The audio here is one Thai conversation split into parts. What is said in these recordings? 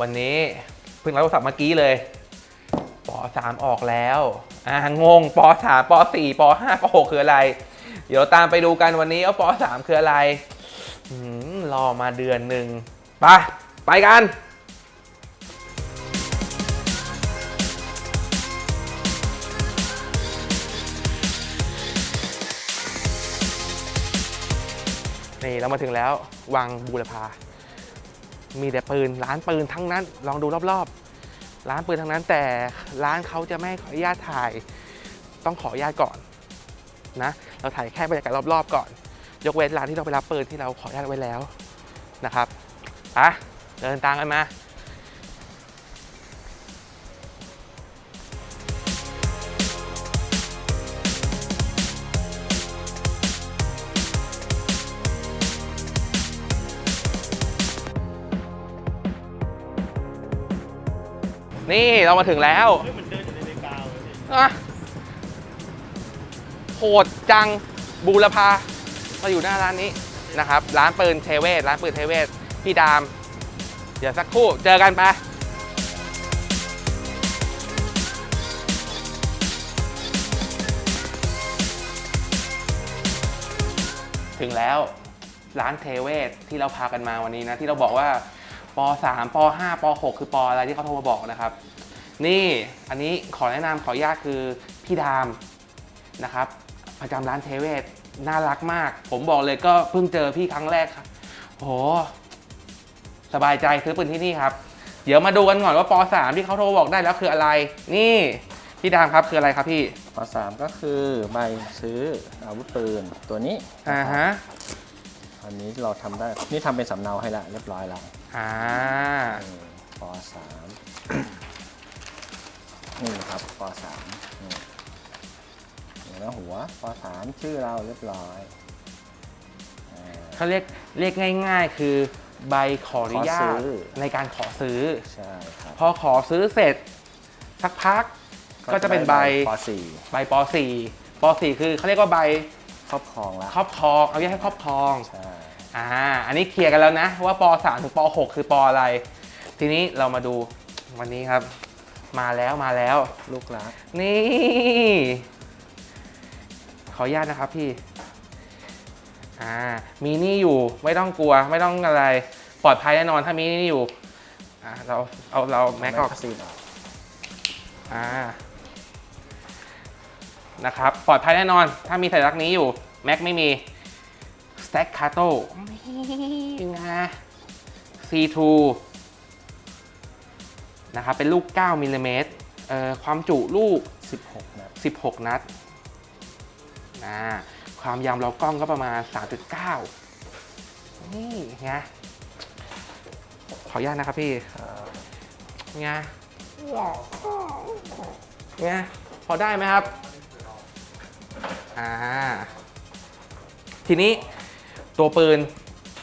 วันนี้เพิ่งรับโทรศัพท์เมื่อกี้เลยป .3 ออกแล้วอ่างงป .3 ป .4 ป .5 ป .6 คืออะไร เดี๋ยวตามไปดูกันวันนี้ว่าป .3 คืออะไรอืมรอมาเดือนหนึ่งไปไปกันนี่เรามาถึงแล้ววังบูรพา มีแต่ปืนร้านปืนทั้งนั้น ลองดูรอบๆ ร้านปืนทั้งนั้นแต่ร้านเขาจะไม่ขออนุญาตถ่าย ต้องขออนุญาตก่อนนะ เราถ่ายแค่บรรยากาศรอบๆก่อน ยกเว้นร้านที่เราไปรับปืนที่เราขออนุญาตไว้แล้วนะครับอะเดินตามกันมา นี่เรามาถึงแล้วเฮ้ยเหมือนเดินอยู่ในเมกาเลยพี่อะโหดจังบูรพามาอยู่หน้าร้านนี้นะครับ ร้านปืนเทเวศ ร้านปืนเทเวศ พี่ดาม เดี๋ยวสักครู่ เจอกันไปถึงแล้วร้านเทเวศที่เราพากันมาวันนี้นะ ที่เราบอกว่า ป .3 ป .5 ป .6 คือปอะไรที่เขาโทรมาบอกนะครับ นี่อันนี้ขอแนะนำขออนุญาตคือพี่ดามนะครับประจำร้านเทเวศน่ารักมาก ผมบอกเลยก็เพิ่งเจอพี่ครั้งแรกครับโหสบายใจซื้อปืนที่นี่ครับ เดี๋ยวมาดูกันก่อนว่าป .3 ที่เขาโทรบอกได้แล้วคืออะไร นี่พี่ดามครับคืออะไรครับพี่ข้อสามก็คือใบซื้ออาวุธปืนตัวนี้อ่าฮะอันนี้เราทำได้ นี่ทำเป็นสำเนาให้ละเรียบร้อยแล้ว อ่าอืมปสามนี่ครับปสามนี่เห็นไหมหัวปสามชื่อเราเรียบร้อยอ่าเขาเรียกเรียกง่าย ๆ คือใบขออนุญาขอตซื้อในการขอซื้อใช่ครับพอขอซื้อเสร็จ สักพักก็จะเป็นใบปสี่ใบป .4 ป .4 คือเขาเรียกว่าใบครอบครองละครอบครองเอาแยกให้ครอบครองใช่ อ่า อันนี้เคลียร์กันแล้วนะ ว่าป .3 ถึงป .6 คือปอะไร ทีนี้เรามาดูวันนี้ครับ มาแล้วมาแล้ว ลูกรักนี่ ขออนุญาตนะครับพี่ อ่า มีนี่อยู่ไม่ต้องกลัวไม่ต้องอะไร ปลอดภัยแน่นอนถ้ามีนี่อยู่ อ่าเราเอาเราแม็กออกซีนออกอ่านะครับ ปลอดภัยแน่นอน ถ้ามีสัญลักษณ์นี้อยู่ แม็กไม่มี Stack c a t o นี่ไง C2 นะครับเป็นลูก 9มิลลิเมตรเอ่อความจุลูก 16นะ16 นัดนะความยาวล้อกล้องก็ประมาณ 3.9 นี่ไงขออนุญาตนะครับพี่ไงไงพอได้ไหมครับ อ่า ทีนี้ ตัวปืน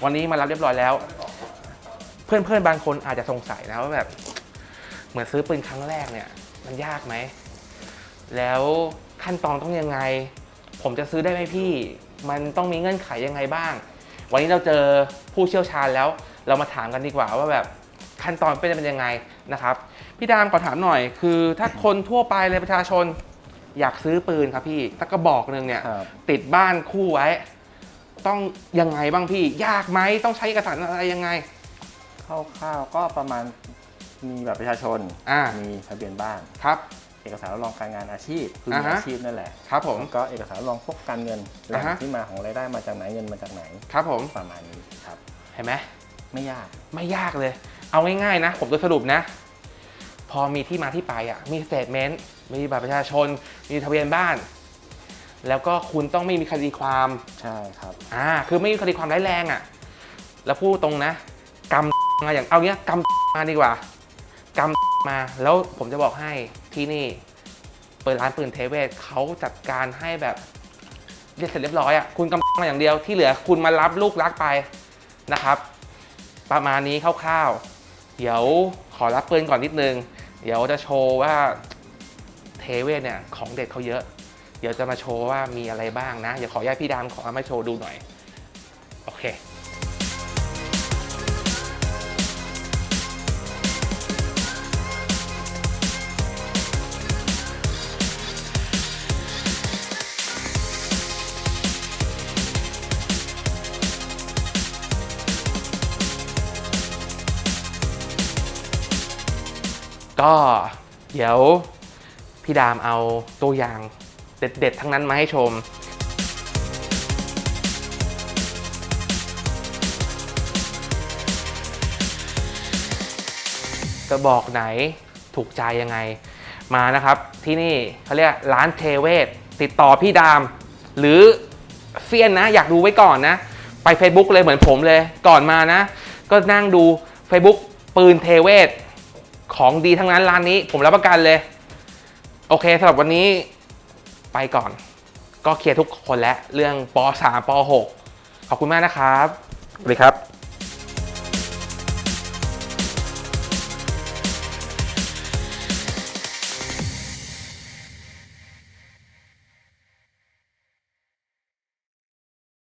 วันนี้มารับเรียบร้อยแล้ว เพื่อนๆบางคนอาจจะสงสัยนะว่าแบบ เหมือนซื้อปืนครั้งแรกเนี่ย มันยากไหม แล้วขั้นตอนต้องยังไง ผมจะซื้อได้ไหมพี่ มันต้องมีเงื่อนไขยังไงบ้าง วันนี้เราเจอผู้เชี่ยวชาญแล้ว เรามาถามกันดีกว่าว่าแบบขั้นตอนเป็นเป็นยังไงนะครับ พี่ดามขอถามหน่อย คือถ้าคนทั่วไปเลยประชาชนอยากซื้อปืนครับพี่ถ้ากระบอกหนึ่งเนี่ยครับติดบ้านคู่ไว้ ต้องยังไงบ้างพี่ ยากไหมต้องใช้เอกสารอะไรยังไง คร่าวๆก็ประมาณมีแบบประชาชน อ่ามีทะเบียนบ้าน ครับ เอกสารรับรองการงานอาชีพคืออ่ามีฮะ อาชีพนั่นแหละครับผม แล้วก็เอกสารรับรองพวกการเงินแหล่อ่างฮะ ที่มาของรายได้มาจากไหนเงินมาจากไหนครับผมประมาณนี้ครับ เห็นไหมไม่ยาก ไม่ยากเลย เอาง่ายๆนะ ผมจะสรุปนะ พอมีที่มาที่ไปอะมีสเตทเมนต์มีบัตรประชาชน มีทะเบียนบ้าน แล้วก็คุณต้องไม่มีคดีความใช่ครับอ่าคือไม่มีคดีความร้ายแรงอะ แล้วพูดตรงนะกำมาอย่างเอาเนี้ยกำมาดีกว่ากำมาแล้วผมจะบอกให้ที่นี่ เปิดร้านปืนเทเวศเขาจัดการให้แบบเรียบเสร็จเรียบร้อยอะคุณกำมาอย่างเดียวที่เหลือคุณมารับลูกรักไปนะครับ ประมาณนี้คร่าวๆ เดี๋ยวขอรับปืนก่อนนิดนึง เดี๋ยวจะโชว์ว่าเทเวศเนี่ยของเด็ดเขาเยอะ เดี๋ยวจะมาโชว์ว่ามีอะไรบ้างนะ เดี๋ยวขออนุญาตพี่ดามขอเอามาโชว์ดูหน่อย โอเคก็เดี๋ยวพี่ดามเอาตัวอย่าง เด็ดๆ ทั้งนั้นมาให้ชม กระบอกไหนถูกใจยังไง มานะครับที่นี่เขาเรียกร้านเทเวศ ติดต่อพี่ดาม หรือเฟียนนะ อยากดูไว้ก่อนนะ ไป Facebook เลยเหมือนผมเลยก่อนมานะ ก็นั่งดู Facebook ปืนเทเวศ ของดีทั้งนั้นร้านนี้ผมรับประกันเลย โอเคสำหรับวันนี้ ไปก่อน ก็เคลียร์ทุกคนแล้วเรื่องป .3 ป .6 ขอบคุณมากนะครับสวัสดีครับ